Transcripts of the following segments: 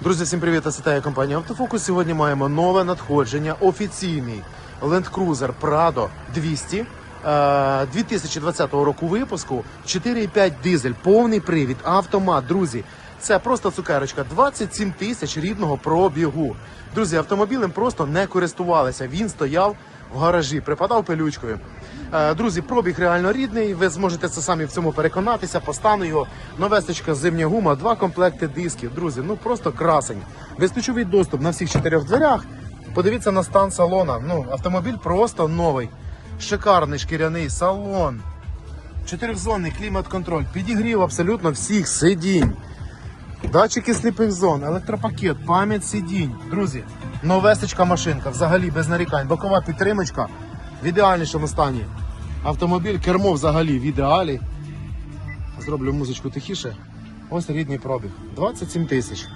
Друзі, всім привіт, це я компанія Автофокус. Сьогодні маємо нове надходження. Офіційний Land Cruiser Prado 200 е, 2020 року випуску. 4,5 дизель, повний привід, автомат. Друзі, це просто цукерочка. 27 тисяч рідного пробігу. Друзі, автомобілем просто не користувалися. Він стояв в гаражі, припадав пилючкою. Е, Друзі, пробіг реально рідний. Ви зможете це самі в цьому переконатися. По стану його новесточка зимня гума, два комплекти дисків. Друзі, ну просто красень. Безключовий доступ на всіх чотирьох дверях. Подивіться на стан салона. Ну, автомобіль просто новий. Шикарний шкіряний салон. Чотирьохзонний клімат-контроль. Підігрів абсолютно всіх сидінь. Датчики сліпих зон, електропакет, пам'ять сидінь. Друзі, новесечка машинка, взагалі без нарікань. Бокова підтримочка в ідеальнішому стані. Автомобіль, кермо взагалі в ідеалі. Зроблю музичку тихіше. Ось рідний пробіг. 27 тисяч.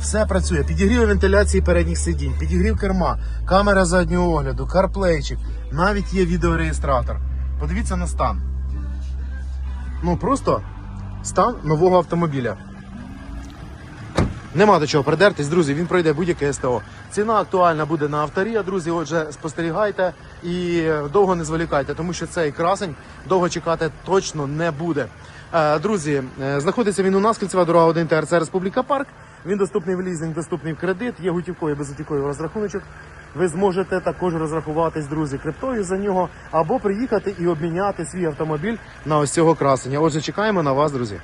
Все працює. Підігрів вентиляції передніх сидінь, підігрів керма, камера заднього огляду, карплейчик, навіть є відеореєстратор. Подивіться на стан. Ну просто стан нового автомобіля. Нема до чого придертись, друзі. Він пройде будь-яке СТО. Ціна актуальна буде на авторія, друзі. Отже, спостерігайте і довго не зволікайте, тому що цей красень довго чекати точно не буде. Е, Друзі, е, знаходиться він у нас, кільцева дорога 1 ТРЦ Республіка Парк. Він доступний в лізинг, доступний в кредит, є готівковий безготівковий розрахуночок. Ви зможете також розрахуватись, друзі, криптою за нього або приїхати і обміняти свій автомобіль на ось цього красення. Отже, чекаємо на вас, друзі.